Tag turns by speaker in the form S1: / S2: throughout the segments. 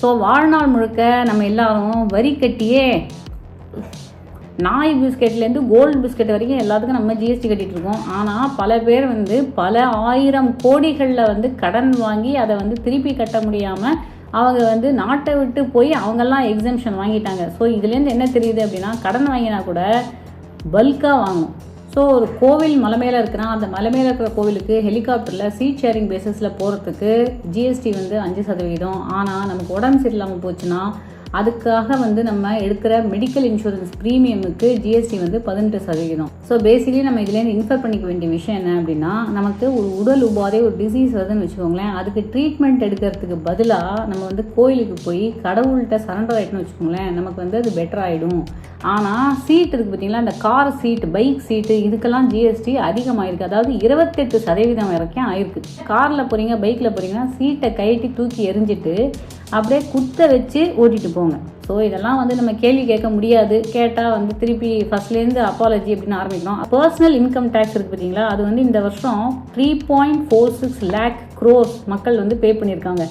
S1: So வாழ்நாள் முழுக்க நம்ம எல்லாரும் வரி கட்டியே நாய் பிஸ்கெட்லேருந்து கோல்டு பிஸ்கெட் வரைக்கும் எல்லாத்துக்கும் நம்ம ஜிஎஸ்டி கட்டிகிட்ருக்கோம் இருக்கோம். ஆனால் பல பேர் வந்து பல ஆயிரம் கோடிகளில் வந்து கடன் வாங்கி அதை வந்து திருப்பி கட்ட முடியாமல் அவங்க வந்து நாட்டை விட்டு போய் அவங்கெல்லாம் எக்ஸம்ஷன் வாங்கிட்டாங்க. ஸோ இதுலேருந்து என்ன தெரியுது அப்படின்னா கடன் வாங்கினா கூட பல்காக வாங்கும் ஸோ ஒரு கோவில் மலை மேலே இருக்கிறான் அந்த மலை மேலே இருக்கிற கோவிலுக்கு ஹெலிகாப்டரில் சீட் ஷேரிங் பேசிஸில் போகிறதுக்கு ஜிஎஸ்டி வந்து அஞ்சு சதவீதம். ஆனால் நமக்கு உடம்பு சரியில்லாமல் போச்சுன்னா அதுக்காக வந்து நம்ம எடுக்கிற மெடிக்கல் இன்சூரன்ஸ் ப்ரீமியமுக்கு ஜிஎஸ்டி வந்து பதினெட்டு சதவீதம். ஸோ பேசிக்கலி நம்ம இதுலேருந்து இன்ஃபர் பண்ணிக்க வேண்டிய விஷயம் என்ன அப்படின்னா நமக்கு ஒரு உடல் உபாதை ஒரு டிசீஸ் வருதுன்னு வச்சுக்கோங்களேன். அதுக்கு ட்ரீட்மெண்ட் எடுக்கிறதுக்கு பதிலாக நம்ம வந்து கோயிலுக்கு போய் கடவுள்கிட்ட சரண்டர் ஆகிட்டோம்னு வச்சுக்கோங்களேன் நமக்கு வந்து அது பெட்டர் ஆகிடும் ஆனால் சீட் இருக்குது பார்த்தீங்களா? அந்த கார் சீட் பைக் சீட்டு இதுக்கெல்லாம் ஜிஎஸ்டி அதிகமாகிருக்கு அதாவது இருபத்தெட்டு சதவீதம் வரைக்கும் ஆயிருக்கு. காரில் போகிறீங்க பைக்கில் போகிறீங்கன்னா சீட்டை கைட்டி தூக்கி எரிஞ்சிட்டு அப்படியே குத்த வச்சு ஓட்டிட்டு போங்க. ஸோ இதெல்லாம் வந்து நம்ம கேள்வி கேட்க முடியாது. கேட்டால் வந்து திருப்பி ஃபர்ஸ்ட்லேருந்து அப்பாலஜி அப்படின்னு ஆரம்பிக்கணும். பர்சனல் இன்கம் டேக்ஸ் இருக்குது பார்த்தீங்களா? அது வந்து இந்த வருஷம் three point four six lakh crore மக்கள் வந்து பே பண்ணியிருக்காங்க.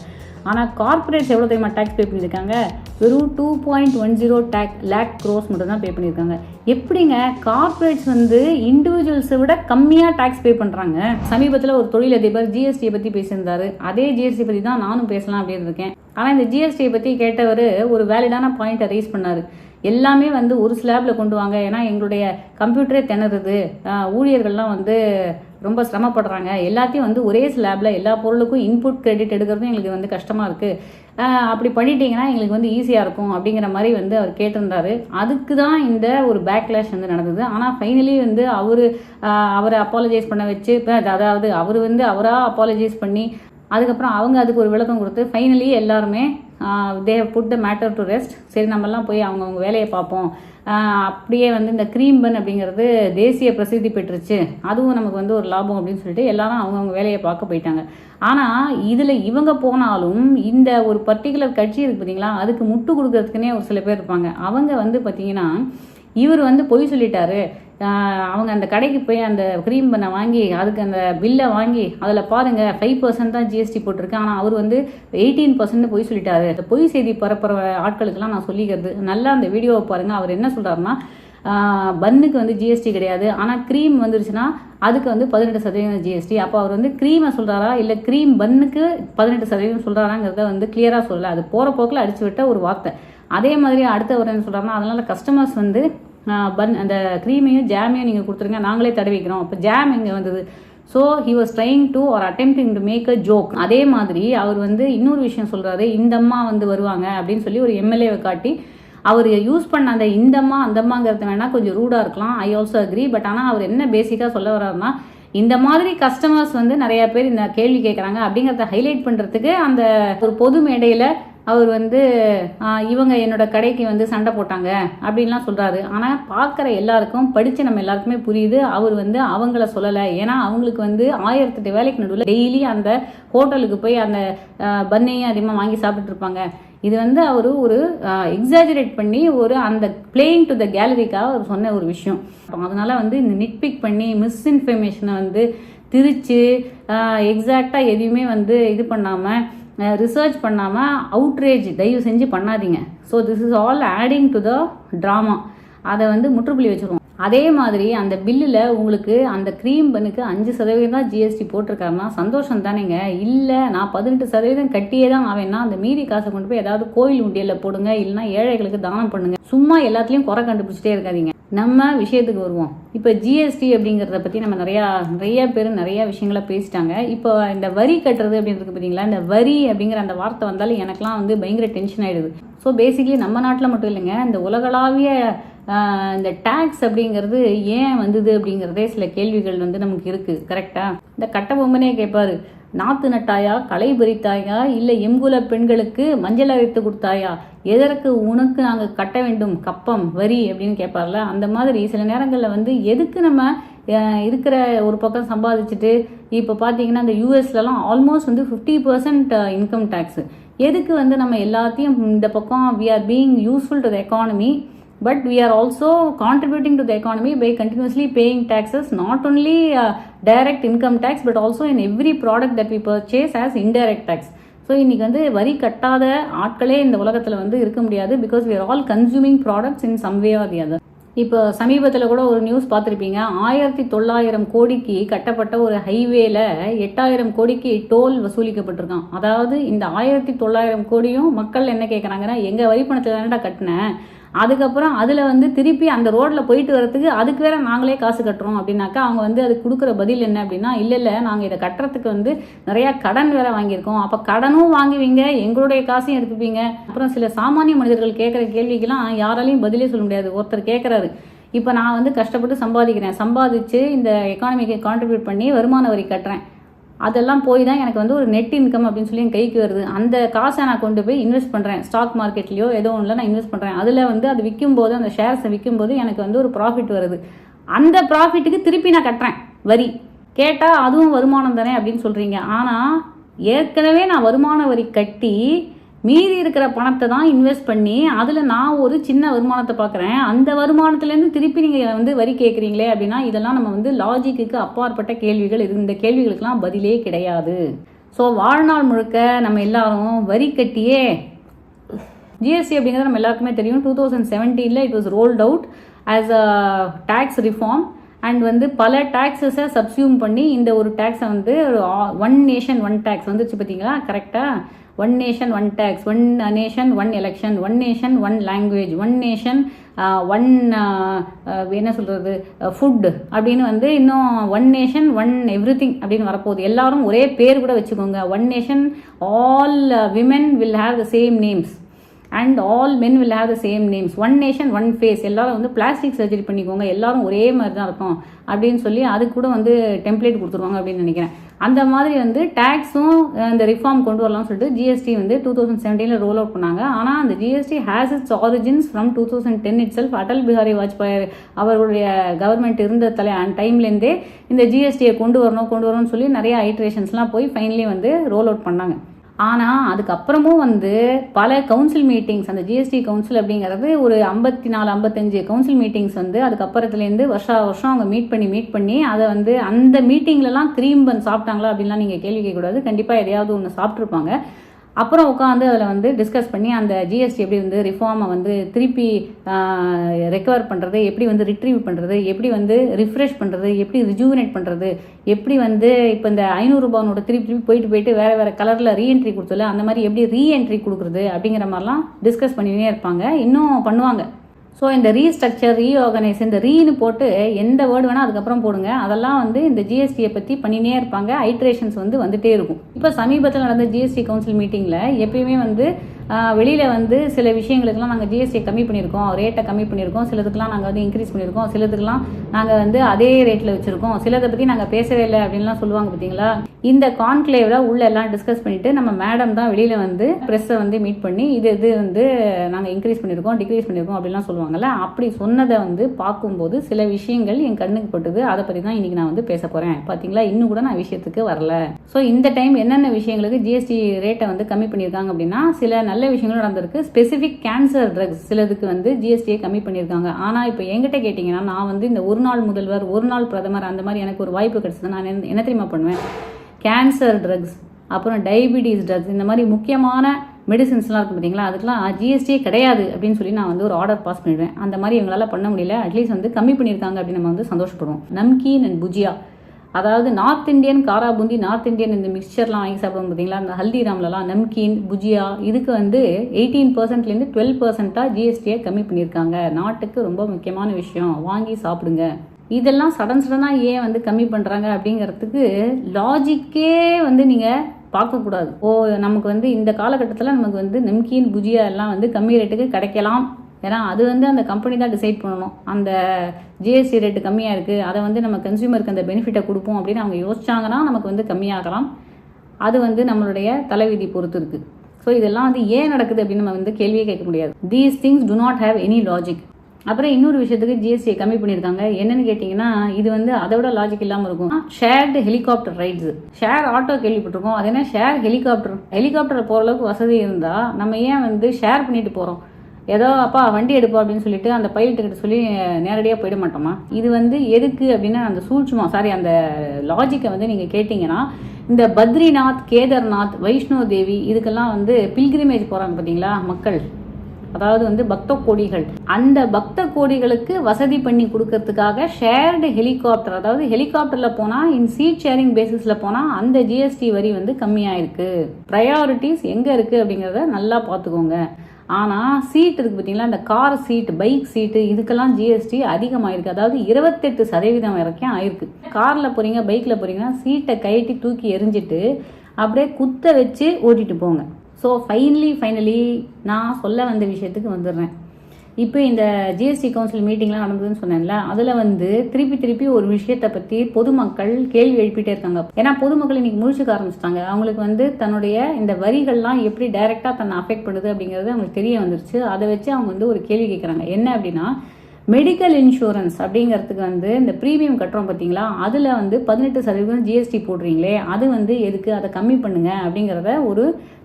S1: ஆனால் கார்ப்பரேட்ஸ் எவ்வளோ தெரியுமா டேக்ஸ் பே பண்ணியிருக்காங்க? வெறும் டூ பாயிண்ட் ஒன் ஜீரோ டேக் லேக் க்ரோஸ் மட்டும் தான் பே பண்ணியிருக்காங்க. எப்படிங்க கார்ப்பரேட்ஸ் வந்து இண்டிவிஜுவல்ஸை விட கம்மியாக டேக்ஸ் பே பண்ணுறாங்க சமீபத்தில் ஒரு தொழிலதிபர் ஜிஎஸ்டியை பற்றி பேசியிருந்தாரு. அதே ஜிஎஸ்டி பற்றி தான் நானும் பேசலாம் அப்படின்னு இருக்கேன். ஆனால் இந்த ஜிஎஸ்டியை பற்றி கேட்டவர் ஒரு வேலிடான பாயிண்ட்டை ரைஸ் பண்ணார். எல்லாமே வந்து ஒரு ஸ்லாப்ல கொண்டு வாங்க. ஏன்னா எங்களுடைய கம்ப்யூட்டரே திணறுது. ஊழியர்கள்லாம் வந்து ரொம்ப சிரமப்படுறாங்க. எல்லாத்தையும் வந்து ஒரே ஸ்லாப்ல எல்லா பொருளுக்கும் இன்புட் கிரெடிட் எடுக்கிறதும் எங்களுக்கு வந்து கஷ்டமா இருக்கு. அப்படி பண்ணிட்டீங்கன்னா எங்களுக்கு வந்து ஈஸியாக இருக்கும் அப்படிங்கிற மாதிரி வந்து அவர் கேட்டிருந்தாரு. அதுக்கு தான் இந்த ஒரு பேக்லேஷ் வந்து நடந்தது. ஆனால் ஃபைனலி வந்து அவர் அவரை அப்பாலஜைஸ் பண்ண வச்சு இப்போ அதாவது அவர் வந்து அவராக அப்பாலஜைஸ் பண்ணி அதுக்கப்புறம் அவங்க அதுக்கு ஒரு விளக்கம் கொடுத்து ஃபைனலி எல்லாருமே they put the matter to rest சரி நம்மலாம் போய் அவங்கவுங்க வேலையை பார்ப்போம். அப்படியே வந்து இந்த க்ரீம் பன் அப்படிங்கிறது தேசிய பிரசித்தி பெற்றுச்சு. அதுவும் நமக்கு வந்து ஒரு லாபம் அப்படின்னு சொல்லிட்டு எல்லாரும் அவங்கவுங்க வேலையை பார்க்க போயிட்டாங்க. ஆனால் இதில் இவங்க போனாலும் இந்த ஒரு பர்டிகுலர் கட்சி இருக்குது பார்த்தீங்களா அதுக்கு முட்டு கொடுக்கறதுக்குன்னே ஒரு சில பேர் இருப்பாங்க. அவங்க வந்து பார்த்தீங்கன்னா இவர் வந்து பொய் சொல்லிட்டாரு. அவங்க அந்த கடைக்கு போய் அந்த க்ரீம் பண்ண வாங்கி அதுக்கு அந்த பில்லை வாங்கி அதில் பாருங்கள் ஃபைவ் பர்சன்ட் தான் ஜிஎஸ்டி போட்டிருக்கேன் ஆனால் அவர் வந்து எயிட்டீன் பர்சன்ட் பொய் சொல்லிட்டாரு. அந்த பொய் செய்தி பரப்புகிற ஆட்களுக்கெல்லாம் நான் சொல்லிக்கிறது நல்லா அந்த வீடியோவை பாருங்கள் அவர் என்ன சொல்கிறாருன்னா பன்னுக்கு வந்து ஜிஎஸ்டி கிடையாது. ஆனால் க்ரீம் வந்துருச்சுன்னா அதுக்கு வந்து பதினெட்டு சதவீதம் ஜிஎஸ்டி அப்போ அவர் வந்து க்ரீமை சொல்கிறாரா இல்லை க்ரீம் பன்னுக்கு பதினெட்டு சதவீதம் சொல்கிறாராங்கிறத வந்து கிளியராக சொல்லலை. அது போகிற போக்கில் அடிச்சு விட்ட ஒரு வார்த்தை. அதே மாதிரி அடுத்தவர் என்ன சொல்கிறாருன்னா அதனால் கஸ்டமர்ஸ் வந்து பன் அந்த க்ரீமையும் ஜாமையும் நீங்கள் கொடுத்துருங்க. நாங்களே தடவிக்கிறோம் அப்போ ஜாம் இங்கே வந்தது. So he was trying to or attempting to make a joke அதே மாதிரி அவர் வந்து இன்னொரு விஷயம் சொல்கிறாரு இந்த அம்மா வந்து வருவாங்க அப்படின்னு சொல்லி ஒரு எம்எல்ஏவை காட்டி அவர் யூஸ் பண்ண அந்த இந்தம்மா அந்தம்மாங்கிறது வேணால் கொஞ்சம் ரூடாக இருக்கலாம். ஐ ஆல்சோ அக்ரி பட் ஆனால் அவர் என்ன பேசிக்காக சொல்ல வர்றாருன்னா இந்த மாதிரி கஸ்டமர்ஸ் வந்து நிறைய பேர் இந்த கேள்வி கேட்குறாங்க அப்படிங்கிறத ஹைலைட் பண்ணுறதுக்கு அந்த ஒரு பொது மேடையில் அவர் வந்து இவங்க என்னோட கடைக்கு வந்து சண்டை போட்டாங்க அப்படின்லாம் சொல்கிறாரு ஆனால் பார்க்குற எல்லாருக்கும் படித்து நம்ம எல்லாருக்குமே புரியுது அவர் வந்து அவங்கள சொல்லலை. ஏன்னா அவங்களுக்கு வந்து ஆயிரத்தெட்டு வேலைக்கு நடுவில் டெய்லி அந்த ஹோட்டலுக்கு போய் அந்த பன்னையும் அதிகமாக வாங்கி சாப்பிட்டுருப்பாங்க இது வந்து அவர் ஒரு எக்ஸாஜரேட் பண்ணி ஒரு அந்த பிளேயிங் டு த கேலரிக்காக அவர் சொன்ன ஒரு விஷயம். அதனால வந்து இந்த நிட்பிக் பண்ணி மிஸ்இன்ஃபர்மேஷனை வந்து திரிச்சு எக்ஸாக்டாக எதையுமே வந்து இது பண்ணாமல் ரிசர்ச் பண்ணாமல் அவுட்ரேஜ் தயவு செஞ்சு பண்ணாதீங்க. So this is all adding to the drama அதை வந்து முற்றுப்புள்ளி வச்சுருவோம். அதே மாதிரி அந்த பில்லில் உங்களுக்கு அந்த க்ரீம் பண்ணுக்கு அஞ்சு சதவீதம் தான் ஜிஎஸ்டி போட்டிருக்காருன்னா சந்தோஷம் தானேங்க. இல்லை நான் பதினெட்டு சதவீதம் கட்டியே தான் ஆவேன்னா அந்த மீதி காசை கொண்டு போய் ஏதாவது கோயில் உண்டியலில் போடுங்க இல்லைன்னா ஏழைகளுக்கு தானம் பண்ணுங்க. சும்மா எல்லாத்துலேயும் குறை கண்டுபிடிச்சிட்டே இருக்காதீங்க. நம்ம விஷயத்துக்கு வருவோம். இப்போ ஜிஎஸ்டி அப்படிங்கிறத பற்றி நம்ம நிறையா நிறைய பேர் நிறையா விஷயங்களை பேசிட்டாங்க. இப்போ இந்த வரி கட்டுறது அப்படின்றது பார்த்தீங்களா இந்த வரி அப்படிங்கிற அந்த வார்த்தை வந்தாலும் எனக்கெல்லாம் வந்து பயங்கர டென்ஷன் ஆகிடுது ஸோ பேசிக்கலி நம்ம நாட்டில் மட்டும் இல்லைங்க இந்த உலகளாவிய இந்த டேக்ஸ் அப்படிங்கிறது ஏன் வந்தது அப்படிங்கிறதே சில கேள்விகள் வந்து நமக்கு இருக்குது கரெக்டாக இந்த கட்ட பொம்மனே கேட்பாரு நாத்து நட்டாயா? களை பறித்தாயா இல்லை எங்குல பெண்களுக்கு மஞ்சள் அரைத்து கொடுத்தாயா? எதற்கு உனக்கு நாங்கள் கட்ட வேண்டும்? கப்பம் வரி அப்படின்னு கேட்பார்ல. அந்த மாதிரி சில நேரங்களில் வந்து எதுக்கு நம்ம இருக்கிற ஒரு பக்கம் சம்பாதிச்சுட்டு இப்போ பார்த்தீங்கன்னா இந்த யூஎஸ்லலாம் ஆல்மோஸ்ட் வந்து ஃபிஃப்டி பர்சன்ட் இன்கம் டேக்ஸ் எதுக்கு வந்து நம்ம எல்லாத்தையும் இந்த பக்கம் we are being useful to the economy but we are also contributing to the economy by continuously paying taxes not only uh, direct income tax but also in every product that we purchase as indirect tax. So இன்றைக்கி வந்து வரி கட்டாத ஆட்களே இந்த உலகத்தில் வந்து இருக்க முடியாது because we are all consuming products in some way or the other இப்போ சமீபத்தில் கூட ஒரு நியூஸ் பார்த்துருப்பீங்க. ஆயிரத்தி தொள்ளாயிரம் கோடிக்கு கட்டப்பட்ட ஒரு ஹைவேல எட்டாயிரம் கோடிக்கு டோல் வசூலிக்கப்பட்டிருக்கான். அதாவது இந்த ஆயிரத்தி தொள்ளாயிரம் கோடியும் மக்கள் என்ன கேட்குறாங்கன்னா எங்கள் வரி பணத்தில் தானடா கட்டினேன் அதுக்கப்புறம் அதில் வந்து திருப்பி அந்த ரோட்டில் போயிட்டு வரத்துக்கு அதுக்கு வேற நாங்களே காசு கட்டுறோம் அப்படின்னாக்கா அவங்க வந்து அது கொடுக்குற பதில் என்ன அப்படின்னா இல்லை இல்லை நாங்கள் இதை கட்டுறதுக்கு வந்து நிறையா கடன் வேற வாங்கியிருக்கோம். அப்போ கடனும் வாங்குவீங்க எங்களுடைய காசையும் எடுத்துப்பீங்க. அப்புறம் சில சாமானிய மனிதர்கள் கேட்குற கேள்விக்கெல்லாம் யாராலையும் பதிலே சொல்ல முடியாது. ஒருத்தர் கேட்குறாரு இப்போ நான் வந்து கஷ்டப்பட்டு சம்பாதிக்கிறேன். சம்பாதிச்சு இந்த எக்கானமிக்கு கான்ட்ரிபியூட் பண்ணி வருமான வரி கட்டுறேன். அதெல்லாம் போய் தான் எனக்கு வந்து ஒரு நெட் இன்கம் அப்படின்னு சொல்லி என் கைக்கு வருது. அந்த காசை நான் கொண்டு போய் இன்வெஸ்ட் பண்ணுறேன் ஸ்டாக் மார்க்கெட்லையோ ஏதோ ஒன்றில் நான் இன்வெஸ்ட் பண்ணுறேன் அதில் வந்து அது விற்கும் போது அந்த ஷேர்ஸை விற்கும் போது எனக்கு வந்து ஒரு ப்ராஃபிட் வருது. அந்த ப்ராஃபிட்டுக்கு திருப்பி நான் கட்டுறேன். வரி. கேட்டால் அதுவும் வருமானம் தானே அப்படின்னு சொல்கிறீங்க ஆனால் ஏற்கனவே நான் வருமான வரி கட்டி மீதி இருக்கிற பணத்தை தான் இன்வெஸ்ட் பண்ணி அதில் நான் ஒரு சின்ன வருமானத்தை பார்க்குறேன். அந்த வருமானத்துலேருந்து திருப்பி நீங்கள் வந்து வரி கேட்குறீங்களே அப்படின்னா இதெல்லாம் நம்ம வந்து லாஜிக்கு அப்பாற்பட்ட கேள்விகள் இந்த கேள்விகளுக்கெல்லாம் பதிலே கிடையாது. ஸோ வாழ்நாள் முழுக்க நம்ம எல்லாரும் வரி கட்டியே ஜிஎஸ்டி அப்படிங்கிறது நம்ம எல்லாருக்குமே தெரியும். Two thousand செவன்டீனில் it was rolled out as a tax reform and வந்து பல டேக்ஸஸை சப்சியூம் பண்ணி இந்த ஒரு டேக்ஸை வந்து ஒன் நேஷன் ஒன் டேக்ஸ் வந்துச்சு பார்த்தீங்களா கரெக்டாக one nation one tax one nation one election one nation one language one nation one என்ன சொல்கிறது ஃபுட்டு அப்படின்னு வந்து இன்னும் one nation one everything அப்படின்னு வரப்போகுது. எல்லாரும் ஒரே பேர் கூட வச்சுக்கோங்க. One nation all women will have the same names and all men will have the same names one nation one face எல்லாரும் வந்து பிளாஸ்டிக் சர்ஜரி பண்ணிக்கோங்க. எல்லாரும் ஒரே மாதிரி தான் இருக்கும். அப்படின்னு சொல்லி அதுக்கு கூட வந்து டெம்ப்ளேட் கொடுத்துருவாங்க அப்படின்னு நினைக்கிறேன். அந்த மாதிரி வந்து டேக்ஸும் இந்த ரிஃபார்ம் கொண்டு வரலாம்னு சொல்லிட்டு ஜிஎஸ்டி வந்து டூ தௌசண்ட் செவன்டீனில் ரோல் அவுட் பண்ணாங்க. ஆனால் அந்த GST has its origins from two thousand ten itself Atal Bihari Vajpayee அவருடைய கவர்மெண்ட் இருந்த தலை டைம்லேருந்தே இந்த ஜிஎஸ்டியை கொண்டு வரணும் கொண்டு வரணும்னு சொல்லி நிறைய ஐட்ரேஷன்ஸ்லாம் போய் ஃபைனலி வந்து ரோல் அவுட் பண்ணாங்க. ஆனால் அதுக்கப்புறமும் வந்து பல கவுன்சில் மீட்டிங்ஸ் அந்த ஜிஎஸ்டி கவுன்சில் அப்படிங்கிறது ஒரு ஐம்பத்தி நாலு ஐம்பத்தஞ்சு கவுன்சில் மீட்டிங்ஸ் வந்து அதுக்கப்புறத்துலேருந்து வருஷா வருஷம் அவங்க மீட் பண்ணி மீட் பண்ணி அதை வந்து அந்த மீட்டிங்லலாம் கிரீம் பன் சாப்பிட்டாங்களா அப்படின்லாம் நீங்கள் கேள்வி கேட்கக்கூடாது. கண்டிப்பாக எதையாவது ஒன்று சாப்பிட்ருப்பாங்க அப்புறம் உட்காந்து அதில் வந்து டிஸ்கஸ் பண்ணி அந்த ஜிஎஸ்டி எப்படி வந்து ரிஃபார்மை வந்து திருப்பி ரெக்கவர் பண்ணுறது எப்படி வந்து ரிட்ரீவ் பண்ணுறது எப்படி வந்து ரிஃப்ரெஷ் பண்ணுறது எப்படி ரிஜூவினேட் பண்ணுறது எப்படி வந்து இப்போ இந்த ஐநூறுரூபா திருப்பி திருப்பி போயிட்டு போயிட்டு வேறு வேறு கலரில் ரீஎன்ட்ரி கொடுத்துல அந்த மாதிரி எப்படி ரீஎன்ட்ரி கொடுக்குறது அப்படிங்கிற மாதிரிலாம் டிஸ்கஸ் பண்ணினே இருப்பாங்க. இன்னும் பண்ணுவாங்க. ஸோ இந்த ரீஸ்ட்ரக்சர் ரீஆர்கனைஸ் இந்த ரீனு போட்டு எந்த வேர்டு வேணால் அதுக்கப்புறம் போடுங்க. அதெல்லாம் வந்து இந்த ஜிஎஸ்டியை பற்றி பண்ணினே இருப்பாங்க. ஐட்ரேஷன்ஸ் வந்து வந்துகிட்டே இருக்கும். இப்போ சமீபத்தில் நடந்த ஜிஎஸ்டி கவுன்சில் மீட்டிங்கில் எப்பயுமே வந்து வெளியில் வந்து சில விஷயங்களுக்கெல்லாம் நாங்கள் ஜிஎஸ்டியை கம்மி பண்ணியிருக்கோம் ரேட்டை கம்மி பண்ணியிருக்கோம். சிலதுக்கெல்லாம் நாங்கள் வந்து இன்க்ரீஸ் பண்ணியிருக்கோம். சிலதுக்கெல்லாம் நாங்கள் வந்து அதே ரேட்டில் வச்சுருக்கோம். சிலதை பற்றி நாங்கள் பேசவே இல்லை அப்படின்லாம் சொல்லுவாங்க பார்த்தீங்களா? இந்த கான்க்ளேவில் உள்ள எல்லாம் டிஸ்கஸ் பண்ணிவிட்டு நம்ம மேடம் தான் வெளியில் வந்து ப்ரெஸ்ஸை வந்து மீட் பண்ணி இது இது வந்து நாங்கள் இன்க்ரீஸ் பண்ணியிருக்கோம் டிக்ரீஸ் பண்ணியிருக்கோம் அப்படிலாம் சொல்லுவாங்கல்ல? அப்படி சொன்னதை வந்து பார்க்கும்போது சில விஷயங்கள் என் கண்ணுக்கு பட்டுது. அதை பற்றி தான் இன்றைக்கி நான் வந்து பேச போகிறேன் பார்த்தீங்களா இன்னும் கூட நான் விஷயத்துக்கு வரல. ஸோ இந்த டைம் என்னென்ன விஷயங்களுக்கு ஜிஎஸ்டி ரேட்டை வந்து கம்மி பண்ணியிருக்காங்க அப்படின்னா சில நல்ல விஷயங்களும் நடந்திருக்கு. ஸ்பெசிஃபிக் கேன்சர் ட்ரக்ஸ் சிலதுக்கு வந்து ஜிஎஸ்டியை கம்மி பண்ணியிருக்காங்க. ஆனால் இப்போ என்கிட்ட கேட்டிங்கன்னா நான் வந்து இந்த ஒரு நாள் முதல்வர் ஒரு நாள் பிரதமர் அந்த மாதிரி எனக்கு ஒரு வாய்ப்பு கிடைச்சது நான் என்ன என்ன தெரியுமா பண்ணுவேன்? கேன்சர் ட்ரக்ஸ் அப்புறம் டயபிட்டிஸ் ட்ரக்ஸ் இந்த மாதிரி முக்கியமான மெடிசின்ஸ்லாம் இருக்கும் பார்த்தீங்களா அதுக்கெலாம் ஜிஎஸ்டியே கிடையாது அப்படின்னு சொல்லி நான் வந்து ஒரு ஆர்டர் பாஸ் பண்ணிடுவேன். அந்த மாதிரி இவங்களால பண்ண முடியல. அட்லீஸ்ட் வந்து கம்மி பண்ணியிருக்காங்க அப்படின்னு நம்ம வந்து சந்தோஷப்படுவோம். நம்கீன் அண்ட் புஜியா அதாவது நார்த் இந்தியன் காரா பூந்தி நார்த் இந்தியன் இந்த மிக்சர்லாம் வாங்கி சாப்பிடுவோம் பார்த்தீங்களா? அந்த ஹல்திராம்லலாம் நம்கீன் புஜியா இதுக்கு வந்து எயிட்டீன் பர்சன்ட்லேருந்து டுவெல் பர்சன்ட்டாக ஜிஎஸ்டியை கம்மி பண்ணியிருக்காங்க. நாட்டுக்கு ரொம்ப முக்கியமான விஷயம். வாங்கி சாப்பிடுங்க. இதெல்லாம் சடன் சடனாக ஏன் வந்து கம்மி பண்ணுறாங்க அப்படிங்கிறதுக்கு லாஜிக்கே வந்து நீங்கள் பார்க்கக்கூடாது ஓ நமக்கு வந்து இந்த காலகட்டத்தில் நமக்கு வந்து நம்கீன் புஜியா எல்லாம் வந்து கம்மி ரேட்டுக்கு கிடைக்கலாம். ஏன்னா அது வந்து அந்த கம்பெனி தான் டிசைட் பண்ணணும். அந்த ஜிஎஸ்டி ரேட்டு கம்மியாக இருக்குது அதை வந்து நம்ம கன்சியூமருக்கு அந்த பெனிஃபிட்டை கொடுப்போம் அப்படின்னு அவங்க யோசிச்சாங்கன்னா நமக்கு வந்து கம்மியாகலாம். அது வந்து நம்மளுடைய தலைவிதி பொறுத்து இருக்குது ஸோ இதெல்லாம் வந்து ஏன் நடக்குது அப்படின்னு நம்ம வந்து கேள்வியே கேட்க முடியாது. These things do not have any logic அப்புறம் இன்னொரு விஷயத்துக்கு ஜிஎஸ்டியை கம்மி பண்ணியிருக்காங்க. என்னன்னு கேட்டிங்கன்னா இது வந்து அதை விட லாஜிக் இல்லாமல் இருக்கும். Shared helicopter rides share auto கேள்விப்பட்டிருக்கோம். அது என்ன? ஷேர் ஹெலிகாப்டர் ஹெலிகாப்டர் போகிற அளவுக்கு வசதி இருந்தால் நம்ம ஏன் வந்து ஷேர் பண்ணிட்டு போகிறோம் ஏதோ அப்பா வண்டி எடுப்போம் அப்படின்னு சொல்லிட்டு அந்த பைலட் கிட்ட சொல்லி நேரடியாக போயிட மாட்டோமா? இது வந்து எதுக்கு அப்படின்னா அந்த சூட்சுமா சாரி அந்த லாஜிக்கை வந்து நீங்கள் கேட்டிங்கன்னா இந்த பத்ரிநாத் கேதார்நாத் வைஷ்ணோ தேவி இதுக்கெல்லாம் வந்து பில்கிரிமேஜ் போகிறாங்க பார்த்தீங்களா மக்கள். அதாவது வந்து பக்த கோடிகள். அந்த பக்த கோடிகளுக்கு வசதி பண்ணி கொடுக்கறதுக்காக ஷேர்டு ஹெலிகாப்டர் அதாவது ஹெலிகாப்டரில் போனால் இன் சீட் ஷேரிங் பேசிஸில் போனால் அந்த ஜிஎஸ்டி வரி வந்து கம்மியாக இருக்கு ப்ரையாரிட்டிஸ் எங்கே இருக்குது அப்படிங்கிறத நல்லா பார்த்துக்கோங்க ஆனால் சீட் இருக்குது பார்த்தீங்களா இந்த கார் சீட் பைக் சீட்டு இதுக்கெல்லாம் ஜிஎஸ்டி அதிகமாயிருக்கு. அதாவது இருபத்தெட்டு சதவீதம் வரைக்கும் ஆயிருக்கு. காரில் போகிறீங்க பைக்கில் போகிறீங்கன்னா சீட்டை கயட்டி தூக்கி எரிஞ்சிட்டு அப்படியே குத்த வச்சு ஓட்டிட்டு போங்க. ஸோ ஃபைனலி ஃபைனலி நான் சொல்ல வந்த விஷயத்துக்கு வந்துடுறேன். இப்போ இந்த ஜிஎஸ்டி கவுன்சில் மீட்டிங்லாம் நடந்ததுன்னு சொன்னேன்ல அதில் வந்து திருப்பி திருப்பி ஒரு விஷயத்தை பற்றி பொதுமக்கள் கேள்வி எழுப்பிட்டே இருக்காங்க. ஏன்னா பொதுமக்கள் இன்னைக்கு முழிச்சுக்க ஆரம்பிச்சிட்டாங்க. அவங்களுக்கு வந்து தன்னுடைய இந்த வரிகள்லாம் எப்படி டைரெக்டாக தன்னை அஃபெக்ட் பண்ணுது அப்படிங்கிறது அவங்களுக்கு தெரிய வந்துருச்சு. அதை வச்சு அவங்க வந்து ஒரு கேள்வி கேட்குறாங்க என்ன அப்படின்னா மெடிக்கல் இன்சூரன்ஸ் அப்படிங்கிறதுக்கு வந்து இந்த ப்ரீமியம் கட்டுறோம் பார்த்தீங்களா அதில் வந்து பதினெட்டு சதவீதம் ஜிஎஸ்டி போடுறீங்களே அது வந்து எதுக்கு? அதை கம்மி பண்ணுங்க அப்படிங்கிறத ஒரு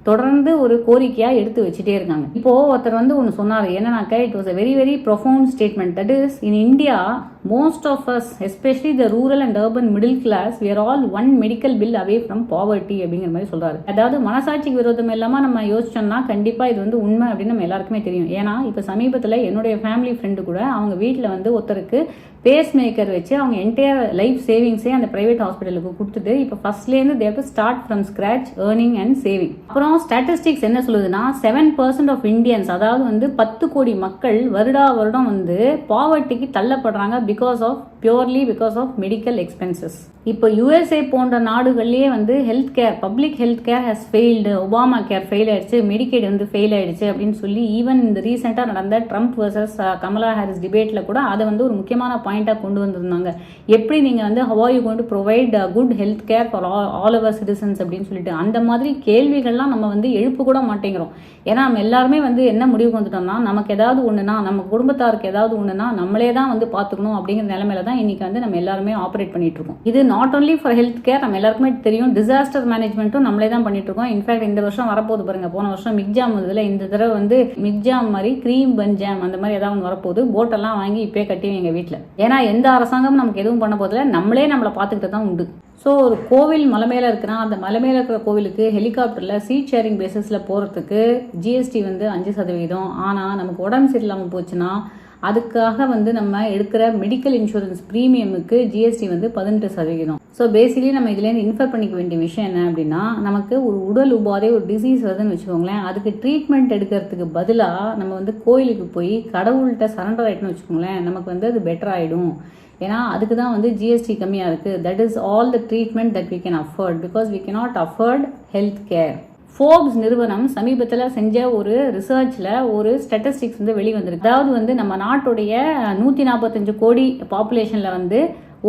S1: தொடர்ந்து ஒரு கோரிக்கையாக எடுத்து வச்சுட்டே இருக்காங்க இப்போ ஒருத்தர் வந்து ஒன்று சொன்னார். என்னன்னாக்கா it was a very very profound statement that is in India most of us especially the rural and urban middle class we are all one medical bill away from poverty அப்படிங்கிற மாதிரி சொல்றாரு. அதாவது மனசாட்சிக்கு விரோதம் இல்லாம நம்ம யோசிச்சோம்னா கண்டிப்பா இது வந்து உண்மை அப்படின்னு நம்ம எல்லாருக்குமே தெரியும். ஏன்னா இப்போ சமீபத்தில் என்னுடைய ஃபேமிலி ஃப்ரெண்டு கூட அவங்க வீட்டில் வந்து ஒருத்தருக்கு பேஸ் மேக்கர் வச்சு அவங்க என்டையர் லைஃப் சேவிங்ஸே அந்த பிரைவேட் ஹாஸ்பிட்டலுக்கு கொடுத்துட்டு இப்போ ஃபர்ஸ்ட்லேருந்து they've to start from scratch earning and saving அப்புறம் ஸ்டாட்டிஸ்டிக்ஸ் என்ன சொல்லுதுன்னா செவன் பர்சன்ட் ஆஃப் இந்தியன்ஸ் அதாவது வந்து பத்து கோடி மக்கள் வருடா வருடம் வந்து பாவர்ட்டிக்கு தள்ளப்படுறாங்க because of purely because of medical expenses இப்போ யூஎஸ்ஏ போன்ற நாடுகள்லேயே வந்து health care public health care has failed Obama care fail ஆயிடுச்சு மெடிக்கேட் வந்து ஃபெயில் ஆயிடுச்சு அப்படின்னு சொல்லி ஈவன் இந்த ரீசெண்டாக நடந்த ட்ரம்ப் வர்சஸ் கமலா ஹாரிஸ் டிபேட்டில் கூட அதை வந்து ஒரு முக்கியமான பாயிண்டாக கொண்டு வந்திருந்தாங்க. எப்படி நீங்கள் வந்து how are you gonna provide good health care for all our citizens அப்படின்னு சொல்லிட்டு அந்த மாதிரி கேள்விகள்லாம் நம்ம வந்து எழுப்பு கூட மாட்டேங்கிறோம். ஏன்னா நம்ம எல்லாருமே வந்து என்ன முடிவு வந்துட்டோம்னா நமக்கு ஏதாவது ஒன்றுனா நம்ம குடும்பத்தாருக்கு ஏதாவது ஒன்றுனா நம்மளே தான் வந்து பார்த்துக்கணும் அப்படிங்கிற நிலமையில தான் இன்னைக்கு வந்து நம்ம எல்லாருமே ஆப்ரேட் பண்ணிட்டு இருக்கோம் இது not only for health care நம்ம எல்லாருக்குமே தெரியும் டிசாஸ்டர் மேனேஜ்மெண்ட்டும் நம்மளே தான் பண்ணிட்டு இருக்கோம் இன்ஃபேக்ட் இந்த வருஷம் வரப்போகுது பாருங்க. போன வருஷம் மிக்ஜாம் இதில் இந்த தடவை வந்து மிக்ஜாம் மாதிரி க்ரீம் பஞ்சாம் அந்த மாதிரி ஏதாவது ஒன்று வரப்போகுது. போட்டெல்லாம் வாங்கி இப்பயே கட்டி எங்கள் வீட்டில் ஏன்னா எந்த அரசாங்கமும் நமக்கு எதுவும் பண்ண போதில்ல நம்மளே நம்மளை பார்த்துக்கிட்டு தான் உண்டு. ஸோ ஒரு கோவில் மலை மேலே இருக்குன்னா அந்த மலை மேலே இருக்கிற கோவிலுக்கு ஹெலிகாப்டரில் சீட் ஷேரிங் பேசிஸில் போகிறதுக்கு ஜிஎஸ்டி வந்து அஞ்சு சதவீதம். ஆனால் நமக்கு உடம்பு சரியில்லாமல் போச்சுன்னா அதுக்காக வந்து நம்ம எடுக்கிற மெடிக்கல் இன்சூரன்ஸ் ப்ரீமியமுக்கு ஜிஎஸ்டி வந்து பதினெட்டு சதவீதம். ஸோ பேசிக்கலி நம்ம இதுலேருந்து இன்ஃபர் பண்ணிக்க வேண்டிய விஷயம் என்ன அப்படின்னா நமக்கு ஒரு உடல் உபாதை ஒரு டிசீஸ் வருதுன்னு வச்சுக்கோங்களேன். அதுக்கு ட்ரீட்மெண்ட் எடுக்கிறதுக்கு பதிலாக நம்ம வந்து கோயிலுக்கு போய் கடவுள்கிட்ட சரண்டர் ஆகிட்டோம்னு வச்சுக்கோங்களேன் நமக்கு வந்து அது பெட்டர் ஆகிடும் ஏன்னா அதுக்கு தான் வந்து ஜிஎஸ்டி கம்மியாக இருக்குது that is all the treatment that we can afford because we not afford health care Forbes நிறுவனம் சமீபத்தில் செஞ்ச ஒரு ரிசர்ச்சில் ஒரு ஸ்டட்டிஸ்டிக்ஸ் வந்து வெளிவந்திருக்கு. அதாவது வந்து நம்ம நாட்டுடைய நூற்றி நாற்பத்தஞ்சு கோடி பாப்புலேஷனில் வந்து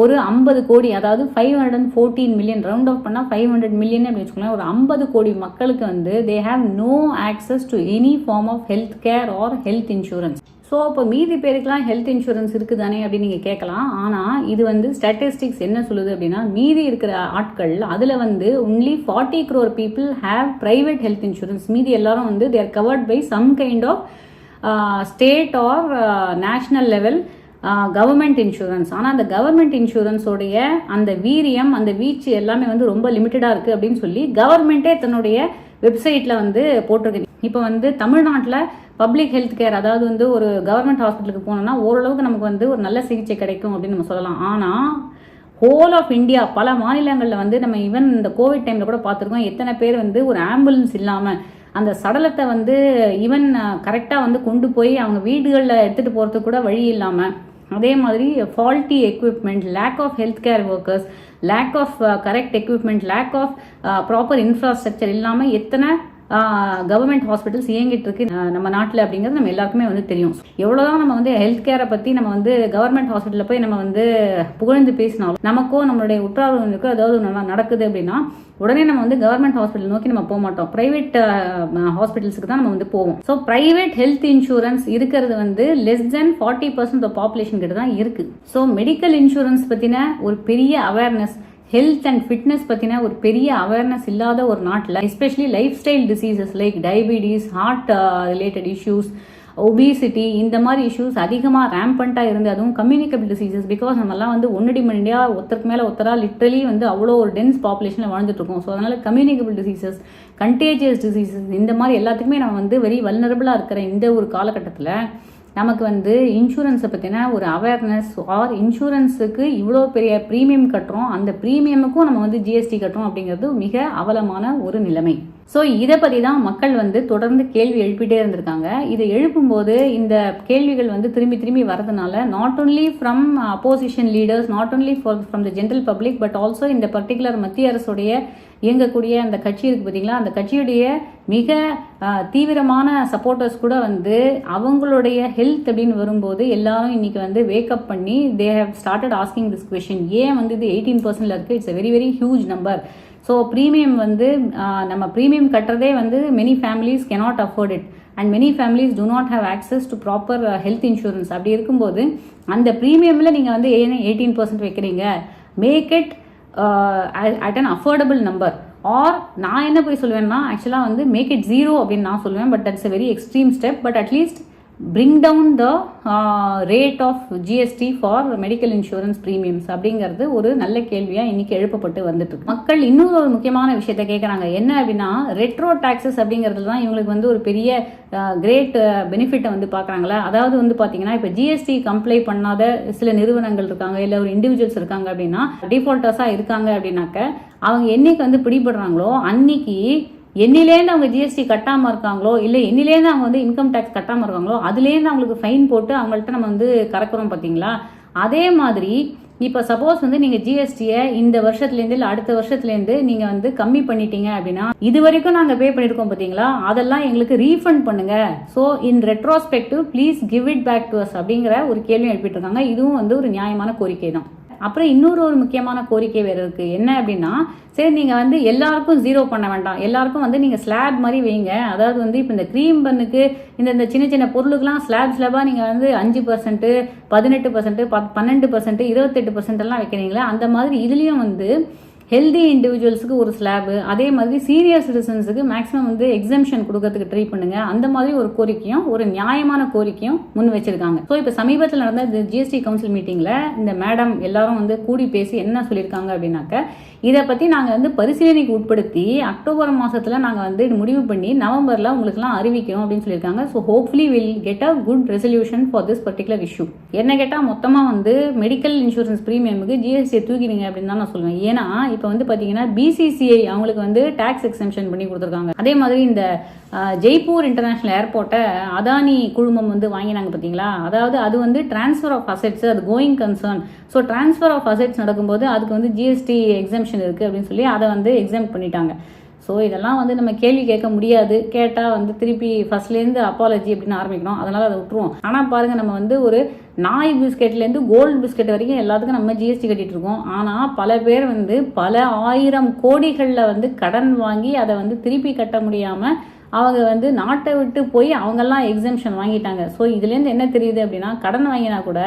S1: ஒரு ஐம்பது கோடி அதாவது five hundred and fourteen million round off பண்ணால் ஃபைவ் ஹண்ட்ரட் மில்லியன் அப்படின்னு வச்சுக்கோங்களேன் ஒரு ஐம்பது கோடி மக்களுக்கு வந்து they have no access to any form of health care or health insurance so அப்போ மீதி பேருக்குலாம் ஹெல்த் இன்சூரன்ஸ் இருக்குதானே அப்படின்னு நீங்கள் கேட்கலாம். ஆனால் இது வந்து ஸ்டாட்டிஸ்டிக்ஸ் என்ன சொல்லுது அப்படின்னா மீதி இருக்கிற ஆட்கள் அதில் வந்து only forty crore people have private health insurance மீதி எல்லாரும் வந்து they're covered by some kind of state or national level government insurance ஆனால் அந்த கவர்மெண்ட் இன்சூரன்ஸோடைய அந்த வீரியம் அந்த வீச்சு எல்லாமே வந்து ரொம்ப லிமிட்டடாக இருக்குது அப்படின்னு சொல்லி கவர்மெண்ட்டே தன்னுடைய வெப்சைட்டில் வந்து போட்டிருக்கு. இப்போ வந்து தமிழ்நாட்டில் பப்ளிக் ஹெல்த் கேர் அதாவது வந்து ஒரு கவர்மெண்ட் ஹாஸ்பிட்டலுக்கு போனோம்னா ஓரளவுக்கு நமக்கு வந்து ஒரு நல்ல சிகிச்சை கிடைக்கும் அப்படின்னு நம்ம சொல்லலாம். ஆனால் ஹோல் ஆஃப் இந்தியா பல மாநிலங்களில் வந்து நம்ம ஈவன் இந்த கோவிட் டைமில் கூட பார்த்துருக்கோம் எத்தனை பேர் வந்து ஒரு ஆம்புலன்ஸ் இல்லாமல் அந்த சடலத்தை வந்து ஈவன் கரெக்டாக வந்து கொண்டு போய் அவங்க வீடுகளில் எடுத்துகிட்டு போகிறதுக்கு கூட வழி இல்லாமல் அதே மாதிரி faulty equipment lack of health care workers lack of correct equipment lack of proper infrastructure இல்லாமல் எத்தனை கவர்மெண்ட் ஹாஸ்பிட்டல்ஸ் இயங்கிட்டு இருக்கு. நம்ம நாட்டில் அப்படிங்கிறது நம்ம எல்லாருக்குமே வந்து தெரியும். எவ்வளோதான் நம்ம வந்து ஹெல்த் கேரை பற்றி நம்ம வந்து கவர்மெண்ட் ஹாஸ்பிட்டலில் போய் நம்ம வந்து புகழ்ந்து பேசினாலும் நமக்கோ நம்மளுடைய உற்றார்களுக்கோ ஏதாவது நல்லா நடக்குது அப்படின்னா உடனே நம்ம வந்து கவர்மெண்ட் ஹாஸ்பிட்டல் நோக்கி நம்ம போக மாட்டோம். பிரைவேட் ஹாஸ்பிட்டல்ஸுக்கு தான் நம்ம வந்து போவோம். ஸோ பிரைவேட் ஹெல்த் இன்சூரன்ஸ் இருக்கிறது வந்து less than forty percent population கிட்ட தான் இருக்கு. ஸோ மெடிக்கல் இன்சூரன்ஸ் பற்றின ஒரு பெரிய அவேர்னஸ் ஹெல்த் அண்ட் ஃபிட்னஸ் பற்றின ஒரு பெரிய அவேர்னஸ் இல்லாத ஒரு நாட்டில் especially lifestyle diseases like diabetes heart related issues obesity இந்த மாதிரி இஷ்யூஸ் அதிகமாக ரேம்பண்ட்டாக இருந்து அதுவும் கம்யூனிகபிள் டிசீசஸ் பிகாஸ் நம்மலாம் வந்து ஒன்னடி மண்டியாக ஒருத்தருக்கு மேலே ஒருத்தராக லிட்ரலி வந்து அவ்வளோ ஒரு டென்ஸ் பாப்புலேஷனில் வாழ்ந்துட்டு இருக்கோம். ஸோ அதனால் கம்யூனிகபிள் டிசீசஸ் கண்டேஜியஸ் டிசீசஸ் இந்த மாதிரி எல்லாத்துக்குமே நம்ம வந்து வெரி வல்னரபிளாக இருக்கிற இந்த ஒரு காலகட்டத்தில் நமக்கு வந்து இன்சூரன்ஸை பற்றின ஒரு அவேர்னஸ் ஆர் இன்சூரன்ஸுக்கு இவ்வளோ பெரிய ப்ரீமியம் கட்டுறோம். அந்த ப்ரீமியமுக்கும் நம்ம வந்து ஜிஎஸ்டி கட்டுறோம் அப்படிங்கிறது மிக அவலமான ஒரு நிலைமை. ஸோ இதை பற்றி தான் மக்கள் வந்து தொடர்ந்து கேள்வி எழுப்பிட்டே இருந்திருக்காங்க. இதை எழுப்பும்போது இந்த கேள்விகள் வந்து திரும்பி திரும்பி வரதுனால not only from opposition leaders not only from the general public but also இந்த பர்டிகுலர் மத்திய அரசுடைய இயங்கக்கூடிய அந்த கட்சி இருக்குது பார்த்தீங்களா அந்த கட்சியுடைய மிக uh, தீவிரமான சப்போர்ட்டர்ஸ் கூட வந்து அவங்களுடைய ஹெல்த் அப்படின்னு வரும்போது எல்லாரும் இன்னைக்கு வந்து வேக்கப் பண்ணி they have started asking this question ஏன் வந்து இது எயிட்டீன் பர்சன்ட்ல இருக்குது it's very very huge number so premium வந்து நம்ம ப்ரீமியம் கட்டுறதே வந்து many families cannot afford it and many families do not have access to proper health insurance அப்படி இருக்கும்போது அந்த ப்ரீமியமில் நீங்கள் வந்து ஏன் எயிட்டீன் பர்சன்ட் வைக்கிறீங்க? Make it at an affordable number or நான் என்ன போய் சொல்லுவேன்னா ஆக்சுவலாக வந்து மேக் இட் ஜீரோ அப்படின்னு நான் சொல்லுவேன் but that's a very extreme step but at least bring down the rate of GST for medical insurance premiums அப்படிங்கிறது ஒரு நல்ல கேள்வியாக இன்னைக்கு எழுப்பப்பட்டு வந்துட்டு மக்கள் இன்னொரு ஒரு முக்கியமான விஷயத்த கேட்குறாங்க என்ன அப்படின்னா ரெட்ரோ டாக்ஸஸ் அப்படிங்கிறது தான் இவங்களுக்கு வந்து ஒரு பெரிய uh, கிரேட் பெனிஃபிட்டை uh, வந்து பார்க்குறாங்களா அதாவது வந்து பார்த்தீங்கன்னா இப்போ ஜிஎஸ்டி கம்ப்ளை பண்ணாத சில நிறுவனங்கள் இருக்காங்க இல்லை ஒரு இண்டிவிஜுவல்ஸ் இருக்காங்க அப்படின்னா டிஃபால்ட்டர்ஸாக இருக்காங்க அப்படின்னாக்க அவங்க என்னைக்கு வந்து பிடிபடுறாங்களோ அன்னைக்கு என்னிலேருந்து அவங்க ஜிஎஸ்டி கட்டாமல் இருக்காங்களோ இல்லை என்னிலேருந்து அவங்க வந்து இன்கம் டேக்ஸ் கட்டாமல் இருக்காங்களோ அதுலேருந்து அவங்களுக்கு ஃபைன் போட்டு அவங்கள்ட்ட நம்ம வந்து கறக்குறோம் பார்த்தீங்களா அதே மாதிரி இப்போ சப்போஸ் வந்து நீங்கள் ஜிஎஸ்டியை இந்த வருஷத்துலேருந்து இல்லை அடுத்த வருஷத்துலேருந்து நீங்கள் வந்து கம்மி பண்ணிட்டீங்க அப்படின்னா இது வரைக்கும் நாங்கள் பே பண்ணியிருக்கோம் பார்த்தீங்களா அதெல்லாம் எங்களுக்கு ரீஃபண்ட் பண்ணுங்க. So in retrospective please give it back to us அப்படிங்கிற ஒரு கேள்வி எழுப்பிட்டு இருக்காங்க. இதுவும் வந்து ஒரு நியாயமான கோரிக்கை தான் அப்புறம் இன்னொரு ஒரு முக்கியமான கோரிக்கை வேறு இருக்குது என்ன அப்படின்னா சரி நீங்கள் வந்து எல்லாருக்கும் ஜீரோ பண்ண வேண்டாம். எல்லாருக்கும் வந்து நீங்கள் ஸ்லாப் மாதிரி வைங்க. அதாவது வந்து இப்போ இந்த க்ரீம் பண்ணுக்கு இந்த இந்த சின்ன சின்ன பொருளுக்கெல்லாம் ஸ்லாப் ஸ்லாபாக நீங்கள் வந்து அஞ்சு பர்சன்ட்டு பதினெட்டு பர்சன்ட்டு பன்னெண்டு பர்சன்ட்டு இருபத்தெட்டு பர்சன்ட் எல்லாம் வைக்கிறீங்களே அந்த மாதிரி இதுலேயும் வந்து ஹெல்தி இண்டிவிஜுவல்ஸுக்கு ஒரு ஸ்லாபு அதே மாதிரி சீனியர் சிட்டிசன்ஸுக்கு மேக்ஸிமம் வந்து எக்ஸம்ஷன் கொடுக்கறதுக்கு ட்ரை பண்ணுங்க. அந்த மாதிரி ஒரு கோரிக்கையும் ஒரு நியாயமான கோரிக்கையும் முன் வச்சிருக்காங்க. ஸோ இப்போ சமீபத்தில் நடந்த இந்த ஜிஎஸ்டி கவுன்சில் மீட்டிங்கில் இந்த மேடம் எல்லாரும் வந்து கூடி பேசி என்ன சொல்லியிருக்காங்க அப்படின்னாக்க இதை பற்றி நாங்கள் வந்து பரிசீலனைக்கு உட்படுத்தி அக்டோபர் மாதத்தில் நாங்கள் வந்து முடிவு பண்ணி நவம்பரில் உங்களுக்குலாம் அறிவிக்கிறோம் அப்படின்னு சொல்லியிருக்காங்க. So hopefully will get a good resolution for this particular issue என்ன கேட்டால் மொத்தமாக வந்து மெடிக்கல் இன்சூரன்ஸ் ப்ரீமியமுக்கு ஜிஎஸ்டியை தூக்கிடுங்க அப்படின்னு தான் நான் சொல்லுவேன். ஏன்னா இப்போ வந்து பார்த்தீங்கன்னா பிசிசிஐ அவங்களுக்கு வந்து டேக்ஸ் எக்ஸம்ஷன் பண்ணி கொடுத்துருக்காங்க. அதே மாதிரி இந்த ஜெய்ப்பூர் இன்டர்நேஷனல் ஏர்போர்ட்டை அதானி குழுமம் வந்து வாங்கினாங்க பார்த்தீங்களா அதாவது அது வந்து டிரான்ஸ்ஃபர் ஆஃப் அசெட்ஸ் அது going concern so transfer of assets நடக்கும்போது அதுக்கு வந்து ஜிஎஸ்டி எக்ஸம்ஷன் இருக்குது அப்படின்னு சொல்லி அதை வந்து எக்ஸாம் பண்ணிட்டாங்க. ஸோ இதெல்லாம் வந்து நம்ம கேள்வி கேட்க முடியாது. கேட்டால் வந்து திருப்பி ஃபர்ஸ்ட்லேருந்து அப்பாலஜி அப்படின்னு ஆரம்பிக்கணும். அதனால் அதை விட்டுருவோம். ஆனால் பாருங்கள் நம்ம வந்து ஒரு நாய் பிஸ்கெட்லேருந்து கோல்டு பிஸ்கெட் வரைக்கும் எல்லாத்துக்கும் நம்ம ஜிஎஸ்டி கட்டிட்டு இருக்கோம். ஆனால் பல பேர் வந்து பல ஆயிரம் கோடிகளில் வந்து கடன் வாங்கி அதை வந்து திருப்பி கட்ட முடியாமல் அவங்க வந்து நாட்டை விட்டு போய் அவங்கெல்லாம் எக்ஸம்ஷன் வாங்கிட்டாங்க. ஸோ இதுலேருந்து என்ன தெரியுது அப்படின்னா கடன் வாங்கினா கூட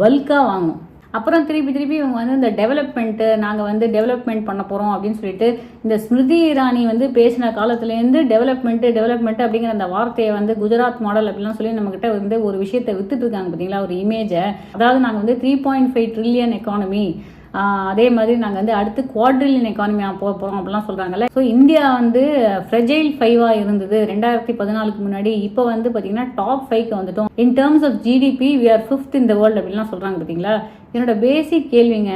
S1: பல்காக வாங்கணும் அப்புறம் திருப்பி திருப்பி இவங்க வந்து இந்த டெவலப்மெண்ட்டு நாங்கள் வந்து டெவலப்மெண்ட் பண்ண போகிறோம் அப்படின்னு சொல்லிட்டு இந்த ஸ்மிருதி இரானி வந்து பேசின காலத்துலேருந்து டெவலப்மெண்ட்டு டெவலப்மெண்ட் அப்படிங்கிற அந்த வார்த்தையை வந்து குஜராத் மாடல் அப்படிலாம் சொல்லி நம்மக்கிட்ட வந்து ஒரு விஷயத்தை வித்துட்டு இருக்காங்க பார்த்தீங்களா ஒரு இமேஜை அதாவது நாங்கள் வந்து three point five trillion economy அதே மாதிரி நாங்கள் வந்து அடுத்து குவாட்ரிலியன் எக்கானமியாக போக போகிறோம் அப்படிலாம் சொல்கிறாங்கல்ல ஸோ இந்தியா வந்து ஃப்ரெஜைல் ஃபைவாக இருந்தது. ரெண்டாயிரத்தி பதினாலுக்கு முன்னாடி இப்போ வந்து பார்த்தீங்கன்னா டாப் ஃபைவ்க்கு வந்துட்டோம். In terms of GDP we are fifth இந்த வேர்ல்டு அப்படின்லாம் சொல்கிறாங்க பார்த்தீங்களா என்னோட பேசிக் கேள்விங்க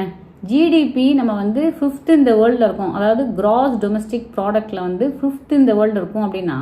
S1: ஜிடிபி நம்ம வந்து ஃபிஃப்த் இந்த வேர்ல்டில் இருக்கோம். அதாவது கிராஸ் டொமஸ்டிக் ப்ராடக்டில் வந்து ஃபிஃப்த் இந்த வேர்ல்டு இருக்கும் அப்படின்னா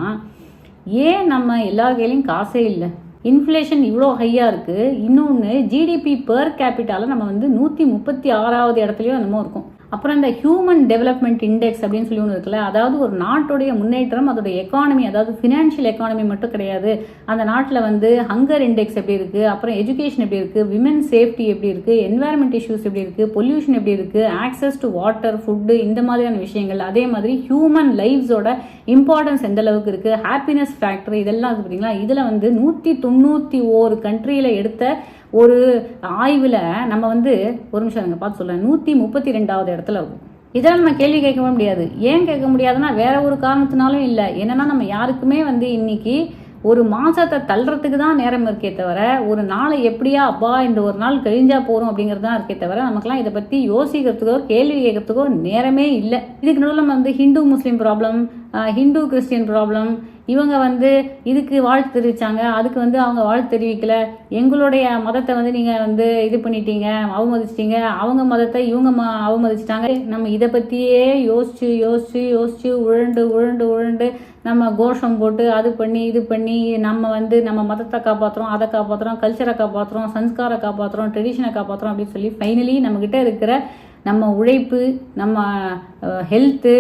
S1: ஏன் நம்ம எல்லா கையிலையும் காசே இல்லை? இன்ஃப்ளேஷன் இவ்வளோ ஹையாக இருக்குது இன்னொன்று ஜிடிபி பெர் கேபிட்டால நம்ம வந்து நூற்றி முப்பத்தி ஆறாவது இடத்துலையோ என்னமோ இருக்கும். அப்புறம் இந்த ஹியூமன் டெவலப்மெண்ட் இண்டெக்ஸ் அப்படின்னு சொல்லி ஒன்று இருக்குல்ல அதாவது ஒரு நாட்டுடைய முன்னேற்றம் அதோட எக்கானமி அதாவது ஃபினான்ஷியல் எக்கானமி மட்டும் கிடையாது. அந்த நாட்டில் வந்து ஹங்கர் இண்டெக்ஸ் எப்படி இருக்குது அப்புறம் எஜுகேஷன் எப்படி இருக்குது விமன் சேஃப்டி எப்படி இருக்குது என்வாயர்மெண்ட் இஷ்யூஸ் எப்படி இருக்குது பொல்யூஷன் எப்படி இருக்குது ஆக்சஸ் டு வாட்டர் ஃபுட்டு இந்த மாதிரியான விஷயங்கள் அதே மாதிரி ஹியூமன் லைஃப்ஸோட இம்பார்ட்டன்ஸ் எந்த அளவுக்கு இருக்குது ஹாப்பினஸ் ஃபேக்டர் இதெல்லாம் இருக்குது பார்த்தீங்களா இதில் வந்து நூற்றி தொண்ணூற்றி ஓரு கண்ட்ரியில் எடுத்த ஒரு ஆய்வில் நம்ம வந்து ஒரு நிமிஷம் இருங்க பார்த்து சொல்கிறேன் நூற்றி முப்பத்தி ரெண்டாவது இடத்துல இருக்கும். இதெல்லாம் நம்ம கேள்வி கேட்கவே முடியாது. ஏன் கேட்க முடியாதுன்னா வேற ஒரு காரணத்தினாலும் இல்லை. என்னன்னா நம்ம யாருக்குமே வந்து இன்னைக்கு ஒரு மாதத்தை தள்ளுறதுக்கு தான் நேரம் இருக்கே தவிர ஒரு நாளை எப்படியா அப்பா இந்த ஒரு நாள் கழிஞ்சா போகிறோம் அப்படிங்கிறது தான் இருக்கே தவிர நமக்குலாம் இதை பற்றி யோசிக்கிறதுக்கோ கேள்வி கேட்கறதுக்கோ நேரமே இல்லை. இதுக்கு நடுவில் நம்ம வந்து Hindu Muslim problem Hindu Christian problem இவங்க வந்து இதுக்கு வாழ்த்து தெரிவித்தாங்க அதுக்கு வந்து அவங்க வாழ்த்து தெரிவிக்கல. எங்களுடைய மதத்தை வந்து நீங்கள் வந்து இது பண்ணிட்டீங்க அவமதிச்சிட்டீங்க. அவங்க மதத்தை இவங்க ம அவமதிச்சிட்டாங்க. நம்ம இதை பற்றியே யோசிச்சு யோசிச்சு யோசிச்சு உழண்டு உழண்டு உழண்டு நம்ம கோஷம் போட்டு அது பண்ணி இது பண்ணி நம்ம வந்து நம்ம மதத்தை காப்பாற்றுறோம் அதை காப்பாற்றுறோம் கல்ச்சரை காப்பாற்றுறோம் சன்ஸ்காரை காப்பாற்றுறோம் ட்ரெடிஷனை காப்பாற்றுறோம் அப்படின்னு சொல்லி ஃபைனலி நம்மக்கிட்ட இருக்கிற நம்ம உழைப்பு நம்ம ஹெல்த்து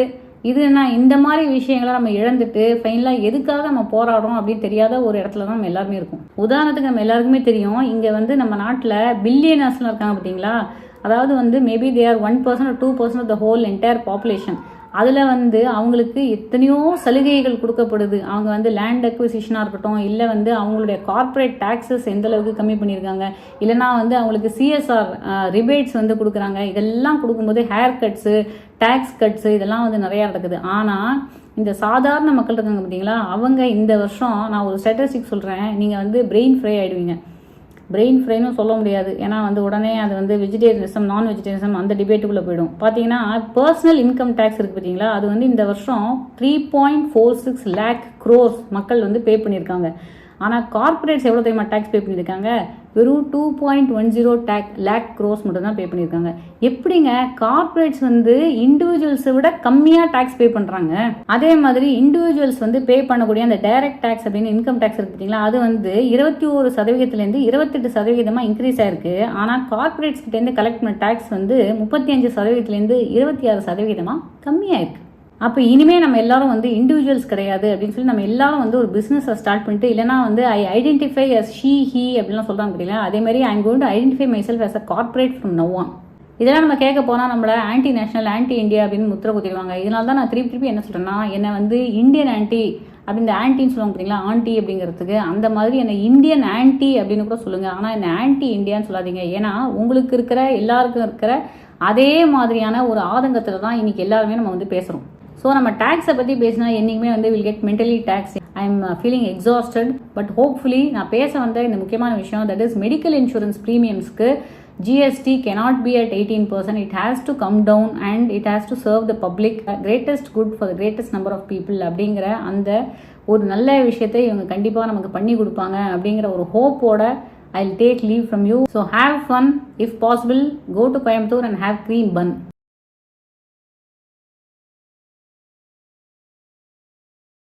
S1: இது என்ன இந்த மாதிரி விஷயங்களை நம்ம இழந்துட்டு ஃபைனலாக எதுக்காக நம்ம போராடுறோம் அப்படின்னு தெரியாத ஒரு இடத்துல தான் நம்ம எல்லாருமே இருக்கும். உதாரணத்துக்கு நம்ம எல்லாருக்குமே தெரியும் இங்கே வந்து நம்ம நாட்டில் பில்லியனர்ஸ்லாம் இருக்காங்க பார்த்தீங்களா அதாவது வந்து maybe they are one percent two percent of the whole entire population அதில் வந்து அவங்களுக்கு எத்தனையோ சலுகைகள் கொடுக்கப்படுது. அவங்க வந்து லேண்ட் அக்விசிஷனாக இருக்கட்டும் இல்லை வந்து அவங்களுடைய கார்ப்பரேட் டேக்ஸஸ் எந்த அளவுக்கு கம்மி பண்ணியிருக்காங்க இல்லைனா வந்து அவங்களுக்கு சிஎஸ்ஆர் ரிபேட்ஸ் வந்து கொடுக்குறாங்க. இதெல்லாம் கொடுக்கும்போது ஹேர் கட்ஸு டேக்ஸ் கட்ஸு இதெல்லாம் வந்து நிறையா நடக்குது. ஆனால் இந்த சாதாரண மக்கள் இருக்காங்க பார்த்தீங்களா அவங்க இந்த வருஷம் நான் ஒரு ஸ்டாட்டிஸ்டிக் சொல்கிறேன் நீங்கள் வந்து பிரெயின் ஃப்ரை ஆகிடுவீங்க பிரெயின் ஃப்ரைன்னு சொல்ல முடியாது. ஏன்னா வந்து உடனே அது வந்து வெஜிடேரியனிசம் நான் வெஜிடேரியனிசம் அந்த டிபேட்டுக்குள்ளே போயிடும். பார்த்தீங்கன்னா பர்சனல் இன்கம் டேக்ஸ் இருக்குது பார்த்தீங்களா அது வந்து இந்த வருஷம் three point four six lakh crores மக்கள் வந்து பே பண்ணியிருக்காங்க. ஆனால் கார்பரேட்ஸ் எவ்வளோ தெரியுமா டேக்ஸ் பே பண்ணியிருக்காங்க? வெறும் டூ பாயிண்ட் ஒன் ஜீரோ டேக் லேக் க்ரோஸ் மட்டும் தான் பே பண்ணியிருக்காங்க. எப்படிங்க? கார்பரேட்ஸ் வந்து இண்டிவிஜுவல்ஸை விட கம்மியாக டேக்ஸ் பே பண்ணுறாங்க அதே மாதிரி இண்டிவிஜுவல்ஸ் வந்து பே பண்ணக்கூடிய அந்த டைரக்ட் டேக்ஸ் அப்படின்னு இன்கம் டேக்ஸ் இருக்கு பார்த்தீங்களா? அது வந்து இருபத்தி ஒரு சதவீதத்துலேருந்து இருபத்தெட்டு சதவீதமாக இன்க்ரீஸ் ஆயிருக்கு. ஆனால் கார்பரேட்ஸ் கிட்டேருந்து கலெக்ட் பண்ண டேக்ஸ் வந்து முப்பத்தி அஞ்சு சதவீதத்துலேருந்து இருபத்தி ஆறு சதவீதமாக கம்மியாக இருக்குது அப்போ இனிமே நம்ம எல்லாரும் வந்து இண்டிவிஜுவல்ஸ் கிடையாது அப்படின்னு சொல்லி நம்ம எல்லாரும் வந்து ஒரு பிஸ்னஸை ஸ்டார்ட் பண்ணிட்டு இல்லைனா வந்து I identify as she he அப்படிலாம் சொல்கிறாங்க பார்த்தீங்களா அதே மாதிரி I gone to identify myself as a corporate from no one இதெல்லாம் நம்ம கேட்க போனால் நம்மளை ஆன்டி நேஷனல் ஆன்டி இந்தியா அப்படின்னு முத்திர குத்திடுவாங்க. இதனால தான் நான் திருப்பி திருப்பி என்ன சொல்கிறேன்னா என்னை வந்து இந்தியன் ஆன்டி அப்படி இந்த ஆன்டின்னு சொல்லுவாங்க பார்த்தீங்களா ஆன்டி அப்படிங்கிறதுக்கு அந்த மாதிரி என்னை இந்தியன் ஆன்டி அப்படின்னு கூட சொல்லுங்கள் ஆனால் என்ன ஆன்டி இந்தியான்னு சொல்லாதீங்க. ஏன்னா உங்களுக்கு இருக்கிற எல்லாருக்கும் இருக்கிற அதே மாதிரியான ஒரு ஆதங்கத்தில் தான் இன்றைக்கி எல்லாருமே நம்ம வந்து பேசுகிறோம் ஸோ நம்ம டேக்ஸை பற்றி பேசினா என்றைக்குமே வந்து will get mentally taxed I am feeling exhausted but hopefully நான் பேச வந்த இந்த முக்கியமான விஷயம் that is medical insurance ப்ரீமியம்ஸ்க்கு GST cannot be at eighteen percent it has to come down and it has to serve the public greatest good for greatest number of people அப்படிங்கிற அந்த ஒரு நல்ல விஷயத்தை இவங்க கண்டிப்பாக நமக்கு பண்ணி கொடுப்பாங்க அப்படிங்கிற ஒரு ஹோப்போட I take leave from you so have fun if possible go to Coimbatore and have cream bun